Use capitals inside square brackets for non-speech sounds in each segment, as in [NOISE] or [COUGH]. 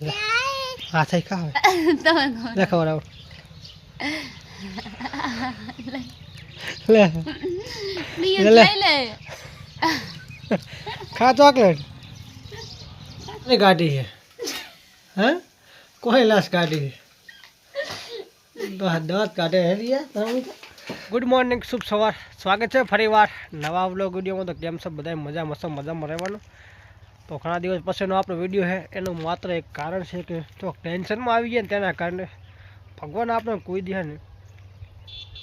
હા થઈ ખા હવે તમે લે ખબર આવ લે. લે, લે. લે. [LAUGHS] ખા ચોકલેટ. એ ગાડી છે. હે? કોઈ લાસ ગાડી છે. દાંત કાઢે હેરિયા ગુડ મોર્નિંગ શુભ સવાર. સ્વાગત છે ફરીવાર નવા વ્લોગ વિડીયોમાં. તો કેમ સબ બધા મજા મસ્ત મજામાં રહેવાનું. તો ઘણા દિવસ પછીનો આપણો વીડિયો છે, એનું માત્ર એક કારણ છે કે જો ટેન્શનમાં આવી ગયા ને તેના કારણે ભગવાન આપણે કોઈ દિવસ ને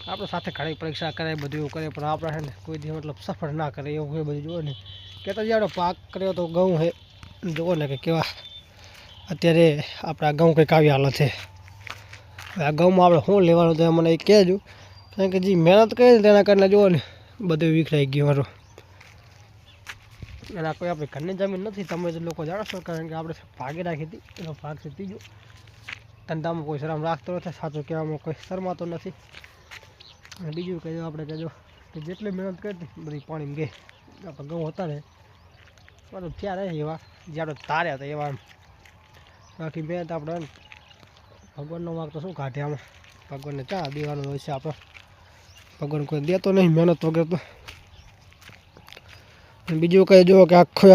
આપણે સાથે ઘણી પરીક્ષા કરે, બધું એવું કરે, પણ આપણે છે ને કોઈ દિવસ મતલબ સફળ ના કરે, એવું હોય બધું જુઓ ને. કે તો આપણે પાક કર્યો તો ઘઉં છે, જુઓ ને કે કેવા અત્યારે આપણા ઘઉં કંઈક આવી હાલત છે. હવે આ ઘઉંમાં આપણે શું લેવાનું તો મને એ કહેજો, કારણ કે જે મહેનત કરી તેના કારણે જુઓ ને બધું વિખરાઈ ગયું મારું એના કોઈ આપણે ઘરની જમીન નથી, તમે જ લોકો જાણો છો, કારણ કે આપણે ભાગે રાખી હતી, એનો ભાગ છે ત્રીજો. ધંધામાં કોઈ શરમ રાખતો નથી, સાચું કહેવામાં કોઈ શરમાતો નથી. અને બીજું કહેજો આપણે કહેજો કે જેટલી મહેનત કરી હતી, બધી પાણીમાં ગઈ. આપણે ઘઉં હતા ને થયા રહે એવા જે આપણે તાર્યા હતા એવા. બાકી મહેનત આપણે ભગવાનનો માર્ગ તો શું કાઢે આમાં? ભગવાનને ચા દેવાનું હોય છે આપણે? ભગવાન કોઈ દેતો નહીં, મહેનત વગર તો. બીજું કંઈ જુઓ કે આખો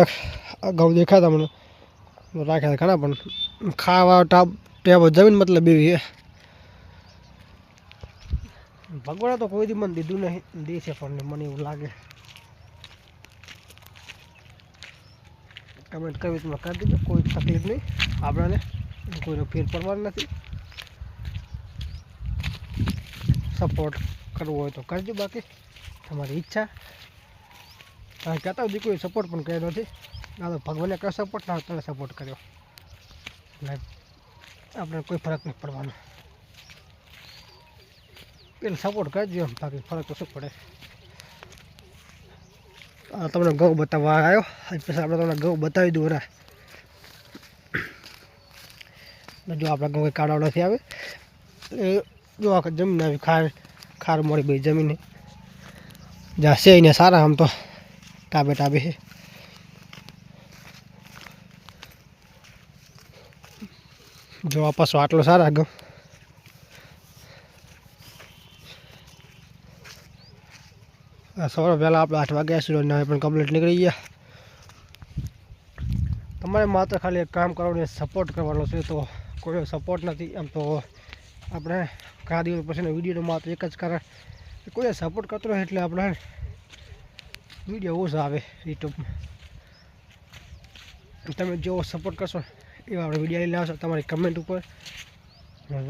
ઘઉં દેખાતા મને. રાખ્યા ઘણા પણ ખાવા ટાપ ટેબો જમીન મતલબ એવી ભગવાન તો કોઈ દી મને દીધું નહીં. દે છે પણ મને એવું લાગે. કમેન્ટ કરવી તમે કરી દીધું? કોઈ તકલીફ નહીં આપણાને. કોઈનો ફેર પડવાનો નથી. સપોર્ટ કરવો હોય તો કરજો બાકી. તમારી ઈચ્છા. કહેતા કોઈ સપોર્ટ પણ કર્યો નથી. ના તો ભગવાને કયો સપોર્ટ ના તને સપોર્ટ કર્યો. એટલે આપણે કોઈ ફરક નહીં પડવાનો. એને સપોર્ટ કરજો બાકી ફરક તો શું પડે? તમને ઘઉં બતાવવા આવ્યો. પછી આપણે તમને ઘઉં બતાવી દઉં ના જો આપણા ઘઉં કંઈ કાઢવા નથી આવે જો આખા જમીન આવી ખાર ખાર મળી બધી જમીને. જ્યાં છે એને સારા આમ તો. ટાબે ટાબે છે. જો આ પાછો આટલો સારા ઘઉં સવારે વહેલા આપણે આઠ વાગ્યા અને પણ કમ્પ્લીટ નીકળી ગયા. તમારે માત્ર ખાલી એક કામ કરવાનું સપોર્ટ કરવાનો છે. તો કોઈ સપોર્ટ નથી એમ તો આપણે ઘણા દિવસ પછીનો વિડીયોનો માત્ર એક જ કારણ કોઈ સપોર્ટ કરતો એટલે આપણે વીડિયો ઓછો આવે યુટ્યુબમાં તમે જેવો સપોર્ટ કરશો એવા આપણે વીડિયો લઈને આવશો, તમારી કમેન્ટ ઉપર.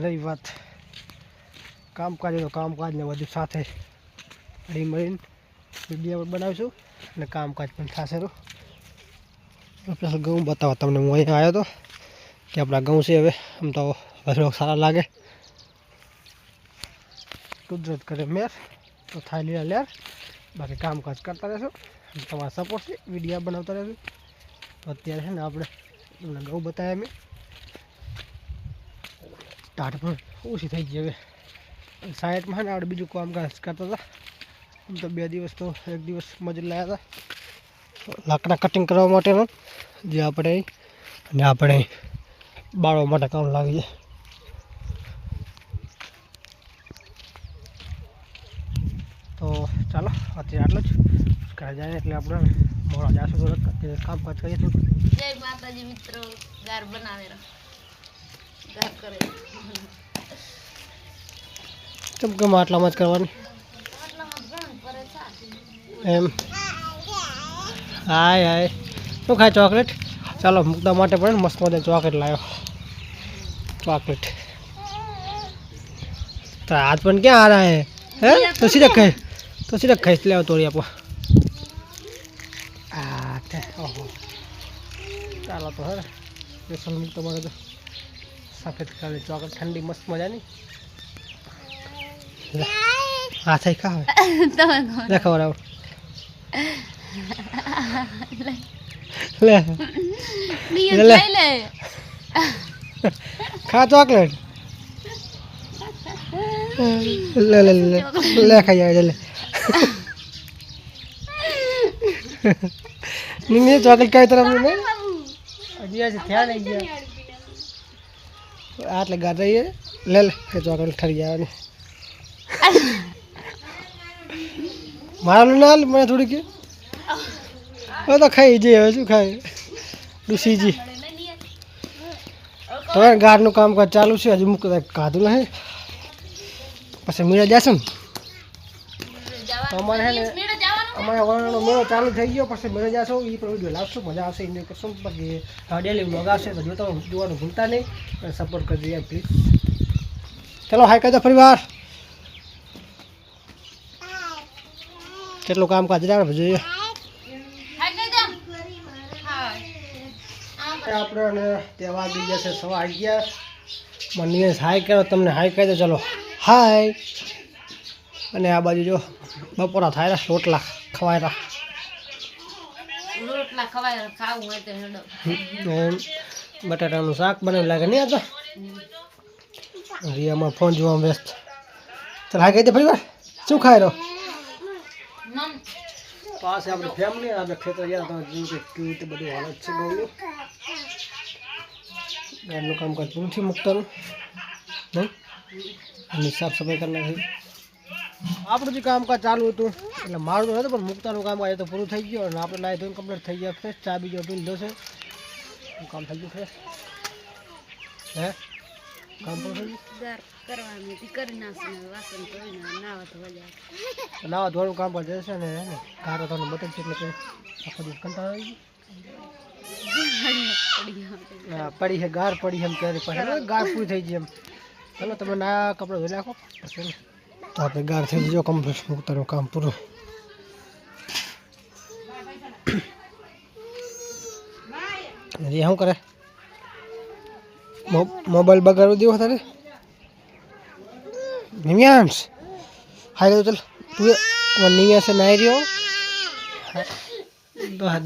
રહી વાત. કામકાજ તો કામકાજને બધું સાથે હળી મળીને વીડિયો બનાવીશું અને કામકાજ પણ થશે તો. પ્લસ ઘઉં બતાવો તમને, હું અહીંયા આવ્યો હતો કે આપણા ઘઉં છે હવે, આમ તો થોડોક સારા લાગે. કુદરત કરે મેર, તો થાય લીલા લેર. બાકી કામકાજ કરતા રહેશું. તમારા સપોર્ટથી વિડીયા બનાવતા રહેશું. તો અત્યારે છે ને આપણે તમને ઘઉં બતાવ્યા મેં. ટાટ પણ ઓછી થઈ ગઈ હવે. સાઈડમાં છે ને આપણે બીજું કામકાજ કરતા હતા. આમ તો બે દિવસ તો એક દિવસ મજૂર લાવ્યા હતા. લાકડા કટિંગ કરવા માટેનો. જે આપણે અને આપણે બાળવા માટે કામ લાગી જાય. તો ચાલો અત્યારે આટલું જ. ઘરે જાય એટલે આપણે મોડા જાશું અત્યારે કામકાજ કરીશું જય માતાજી મિત્રો ગાર બનાવે. ગાર કરે કેમ કેમ આટલામાં જ કરવાની. એમ. હાય હાય. શું ખાય ચોકલેટ? ચાલો મૂકતા માટે પણ મસ્ત મજા ચોકલેટ લાવ્યો. ચોકલેટ. તો હાથ પણ ક્યાં આ રહ્યા હે? તો સીધા ખાઈ તો સીધા ખાઈ લેવો તોડી આપો. આ તે ઓહો. ચાલો તો હે. સ્પેશિયલ મૂકતા તમારે તો સફેદ કલરની ચોકલેટ ઠંડી મસ્ત મજાની. હા થઈ ખા હવે. [LAUGHS] તમે ખબર આવ. લે. પ્લીઝ લે, લે. લે. [LAUGHS] ખા ચોકલેટ. [LAUGHS] લે લે લે લે. ખાઈ આવે લે. નીની ચોકલેટ કઈ તરફ ને હજી આજે થયા નહીં ગયા. આટલે ગાર રહીએ. લે લે એ તો ગયા ઠરી જવાની. મારા ના લે મને થોડીક હવે તો ખાઈ જઈએ હવે શું ખાય ડુસીજી. તો કામ કામકાજ ચાલુ છે હજુ મૂક કાધું નહીં પછી મીરા જશે ને? તો અમારે હે ને અમારે વરણનો મેળો ચાલુ થઈ ગયો પછી મેળો જશો. એ પણ વીડિયો લાવશું મજા આવશે. એન્જોય કરશું બાકી ડેલી વ્લોગ આવશે. તો જોતા જોવાનું ભૂલતા નહીં. અને સપોર્ટ કરજો યાર પ્લીઝ ચલો હાય કહેજો પરિવાર. કેટલું કામ કાજ રહ્યા જોઈએ આપણે તહેવાર બી જશે સવા અગિયાર. મને હાય કરો. તમને હાય કહી દો. ચલો હાય અને આ બાજુ જો બપોરા થાય રોટલા ખવાયરા. રોટલા ખવાય ખાવું હોય તો બટાટાનું શાક બનાવી લાગે નહીં આ તો? રિયામાં ફોન જોવા વ્યસ્ત. ચાલ હા કહી દે ફરી વાર શું ખાય રહ્યો પાસે આપણી ફેમિલી આપણે ખેતર ગયા હતા જેવું કે કેવી રીતે બધું હાલત છે ગૌનું ઘરનું કામકાજ પૂરું થયું મૂકતાનું. નહીં અને સાફ સફાઈ કરી નાખી. આપણું જે કામકાજ ચાલુ હતું એટલે મારું તો નતું પણ મૂકતાનું કામકાજ એ તો પૂરું થઈ ગયું અને આપણે લાઈ ધોઈને કમ્પ્લીટ થઈ ગયા ફ્રેશ ચા બીજો પીને છે કામ થઈ ગયું ફ્રેશ હે? કામ પૂરું થઈ ગયું? ગાર નાવા ધોવાનું કામ પર જશે ને હે ને? કારો બટન છે એટલે આખો દિવસ કંટાળો આવી ગયો. પડી છે ગાર પડી એમ ત્યારે ગાર પૂરી થઈ ગઈ એમ. ચાલો તમે ના કપડાં ધોઈ નાખો. તો આપણે ગાર થઈ ગયો કમ્પ્લીટ મૂકતાનું કામ પૂરું. હજી શું કરે? મોબાઈલ બગાડવું દેવો તારે? નિમ્યાંશ? હાય ચાલ તું એ નિમ્યાંશ નાઈ રહ્યો.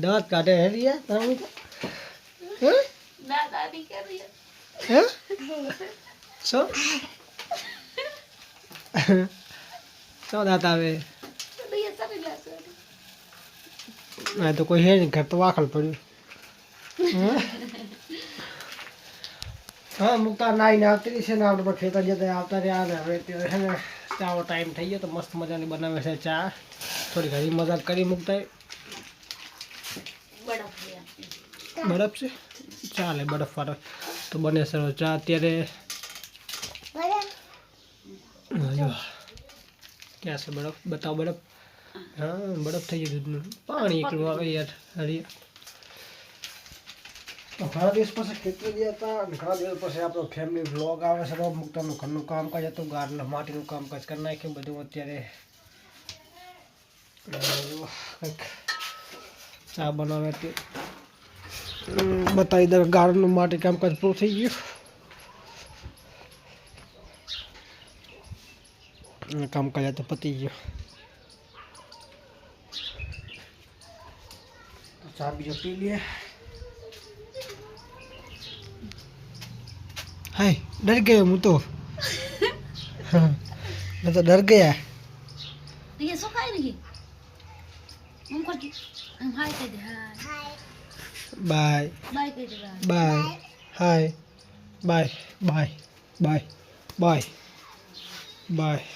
દાંત કાઢે હે રિયા કરી હે? શું? શું દાંત આવે ના તો કોઈ હે નહીં ઘર તો વાખલ પડ્યું. હે? મુક્તા નાઈને આવતી છે ને આપણે પણ ખેતર જતા આવતા રહ્યા ને હવે ત્યારે છે ને ચાવો ટાઈમ થઈ ગયો તો મસ્ત મજાની બનાવે છે ચા. થોડી ઘણી મજાક કરી મૂકતા બરફ છે? ચાલે બરફ વાળો. તો બને સર ચા. અત્યારે જો. ક્યાં છે બરફ? બતાવો બરફ. હા બરફ થઈ ગયું દૂધનું. પાણી એકલું આવે યાર હરી તો ઘણા દિવસ પછી ખેતર ગયા હતા ઘણા દિવસ પછી આપણો ફેમિલી વ્લોગ આવે છે મુક્તાનું ઘરનું કામકાજ હતું ગાર્ડન માટીનું કામકાજ કરી નાખ્યું બધું અત્યારે ચા બનાવે તે. બતાવી દે ગાર્ડનનું માટી કામકાજ પૂરું થઈ ગયું. અને કામકાજ આ તો પતી ગયો તો ચા બીજો પી લઈએ હાય ડર ગયો હું તો મેં તો ડર ગયા bye bye hi bye bye bye bye bye